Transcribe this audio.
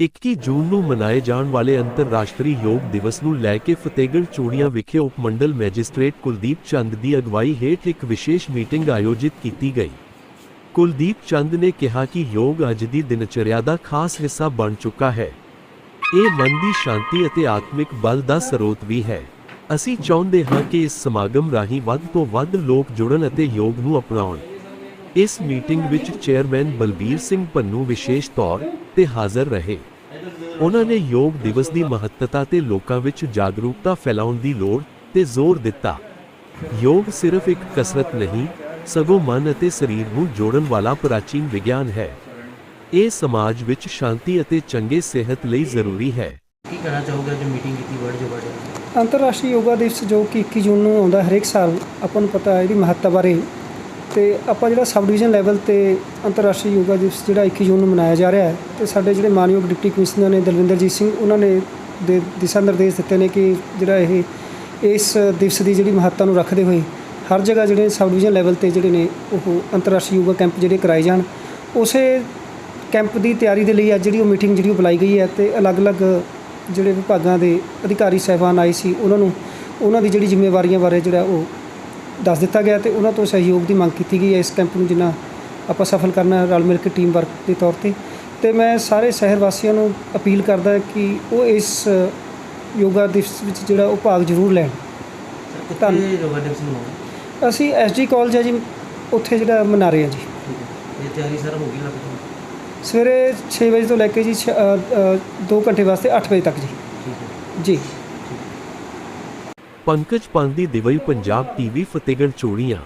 21 ਜੂਨ ਨੂੰ ਮਨਾਏ ਜਾਣ ਵਾਲੇ ਅੰਤਰਰਾਸ਼ਟਰੀ ਯੋਗ ਦਿਵਸ ਨੂੰ ਲੈ ਕੇ ਫਤਿਹਗੜ੍ਹ ਚੂੜੀਆਂ ਵਿਖੇ ਉਪ ਮੰਡਲ ਮੈਜਿਸਟ੍ਰੇਟ ਕੁਲਦੀਪ ਚੰਦ ਦੀ ਅਗਵਾਈ ਹੇਠ ਇੱਕ ਵਿਸ਼ੇਸ਼ ਮੀਟਿੰਗ ਆਯੋਜਿਤ ਕੀਤੀ ਗਈ। ਕੁਲਦੀਪ ਚੰਦ ਨੇ ਕਿਹਾ ਕਿ ਯੋਗ ਅੱਜ ਦੀ ਦਿਨਚਰਿਆ ਦਾ ਖਾਸ ਹਿੱਸਾ ਬਣ ਚੁੱਕਾ ਹੈ। ਇਹ ਮਨ ਦੀ ਸ਼ਾਂਤੀ ਅਤੇ ਆਤਮਿਕ ਬਲ ਦਾ ਸਰੋਤ ਵੀ ਹੈ। ਅਸੀਂ ਚਾਹੁੰਦੇ ਹਾਂ ਕਿ ਇਸ ਸਮਾਗਮ ਰਾਹੀਂ ਵੱਧ ਤੋਂ ਵੱਧ ਲੋਕ ਜੁੜਨ ਅਤੇ ਯੋਗ ਨੂੰ ਅਪਣਾਉਣ। ਇਸ ਮੀਟਿੰਗ ਵਿੱਚ ਚੇਅਰਮੈਨ ਬਲਬੀਰ ਸਿੰਘ ਪੰਨੂ ਵਿਸ਼ੇਸ਼ ਤੌਰ ਤੇ ਹਾਜ਼ਰ ਰਹੇ। ਉਹਨਾਂ ਨੇ ਯੋਗ ਦਿਵਸ ਦੀ ਮਹੱਤਤਾ ਤੇ ਲੋਕਾਂ ਵਿੱਚ ਜਾਗਰੂਕਤਾ ਫੈਲਾਉਣ ਦੀ ਲੋੜ ਤੇ ਜ਼ੋਰ ਦਿੱਤਾ। ਯੋਗ ਸਿਰਫ ਇੱਕ ਕਸਰਤ ਨਹੀਂ ਸਗੋਂ ਮਨ ਅਤੇ ਸਰੀਰ ਨੂੰ ਜੋੜਨ ਵਾਲਾ ਪ੍ਰਾਚੀਨ ਵਿਗਿਆਨ ਹੈ। ਇਹ ਸਮਾਜ ਵਿੱਚ ਸ਼ਾਂਤੀ ਅਤੇ ਚੰਗੇ ਸਿਹਤ ਲਈ ਜ਼ਰੂਰੀ ਹੈ। ਕੀ ਕਹਿਣਾ ਚਾਹੋਗੇ ਅੱਜ ਮੀਟਿੰਗ ਕੀਤੀ ਵਰਲਡ ਜੋ ਵਰਲਡ ਅੰਤਰਰਾਸ਼ਟਰੀ ਯੋਗਾ ਦਿਵਸ ਜੋ ਕਿ 21 ਜੂਨ ਨੂੰ ਆਉਂਦਾ ਹਰੇਕ ਸਾਲ ਆਪਾਂ ਨੂੰ ਪਤਾ ਹੈ ਇਹਦੀ ਮਹੱਤਤਾ ਬਾਰੇ ਤੇ ਆਪਾਂ ਜਿਹੜਾ ਸਬ ਡਿਵੀਜ਼ਨ ਲੈਵਲ ਤੇ ਅੰਤਰਰਾਸ਼ਟਰੀ ਯੋਗਾ ਦਿਵਸ ਜਿਹੜਾ 21 ਜੂਨ ਨੂੰ ਮਨਾਇਆ ਜਾ ਰਿਹਾ ਹੈ, ਤੇ ਸਾਡੇ ਜਿਹੜੇ ਮਾਨਯੋਗ ਡਿਪਟੀ ਕਮਿਸ਼ਨਰ ਨੇ ਦਲਵਿੰਦਰਜੀਤ ਸਿੰਘ, ਉਹਨਾਂ ਨੇ ਦੇ ਦਿਸ਼ਾ ਨਿਰਦੇਸ਼ ਦਿੱਤੇ ਨੇ ਕਿ ਜਿਹੜਾ ਇਹ, ਇਸ ਦਿਵਸ ਦੀ ਜਿਹੜੀ ਮਹੱਤਤਾ ਨੂੰ ਰੱਖਦੇ ਹੋਏ ਹਰ ਜਗ੍ਹਾ ਜਿਹੜੇ ਸਬ ਡਿਵੀਜ਼ਨ ਲੈਵਲ ਤੇ ਜਿਹੜੇ ਨੇ ਉਹ ਅੰਤਰਰਾਸ਼ਟਰੀ ਯੋਗਾ ਕੈਂਪ ਜਿਹੜੇ ਕਰਾਏ ਜਾਣ। ਉਸੇ ਕੈਂਪ ਦੀ ਤਿਆਰੀ ਦੇ ਲਈ ਅੱਜ ਜਿਹੜੀ ਉਹ ਮੀਟਿੰਗ ਜਿਹੜੀ ਉਹ ਬੁਲਾਈ ਗਈ ਹੈ ਤੇ ਅਲੱਗ-ਅਲੱਗ ਜਿਹੜੇ ਵਿਭਾਗਾਂ ਦੇ ਅਧਿਕਾਰੀ, ਸਹਿਬਾਨ ਆਏ ਸੀ, ਉਹਨਾਂ ਨੂੰ ਉਹਨਾਂ ਦੀ ਜਿਹੜੀ ਜ਼ਿੰਮੇਵਾਰੀਆਂ ਬਾਰੇ ਜਿਹੜਾ ਉਹ ਦੱਸ ਦਿੱਤਾ ਗਿਆ ਤੇ ਉਹਨਾਂ ਤੋਂ ਸਹਿਯੋਗ ਦੀ ਮੰਗ ਕੀਤੀ ਗਈ ਹੈ ਇਸ ਕੈਂਪ ਨੂੰ ਜਿੰਨਾ ਆਪਾਂ ਸਫਲ ਕਰਨਾ ਰਲ ਮਿਲ ਕੇ ਟੀਮ ਵਰਕ ਦੇ ਤੌਰ ਤੇ। ਤੇ ਮੈਂ ਸਾਰੇ ਸ਼ਹਿਰ ਵਾਸੀਆਂ ਨੂੰ ਅਪੀਲ ਕਰਦਾ ਕਿ ਉਹ ਇਸ ਯੋਗਾ ਦਿਵਸ ਵਿੱਚ ਜਿਹੜਾ ਉਹ ਭਾਗ ਜ਼ਰੂਰ ਲੈਣ। ਕਿੱਥੇ ਯੋਗਾ ਦਿਵਸ ਮਨਾਉਣਾ ਅਸੀਂ ਐਸਜੀ ਕਾਲਜ ਹੈ ਜੀ ਉੱਥੇ ਜਿਹੜਾ ਮਨਾ ਰਹੇ ਹਾਂ ਜੀ। ਠੀਕ ਹੈ। ਇਹ ਤਿਆਰੀ ਸਰ ਹੋ ਗਈ ਲੱਗਦਾ ਸਵੇਰੇ 6 ਵਜੇ ਤੋਂ ਲੈ ਕੇ ਜੀ 2 ਘੰਟੇ ਵਾਸਤੇ 8 ਵਜੇ ਤੱਕ ਜੀ। ਜੀ। ਪੰਕਜ ਪੰਦੀ ਦਿਵਈ ਪੰਜਾਬ ਟੀਵੀ ਫਤਿਹਗੜ੍ਹ ਚੋੜੀਆਂ।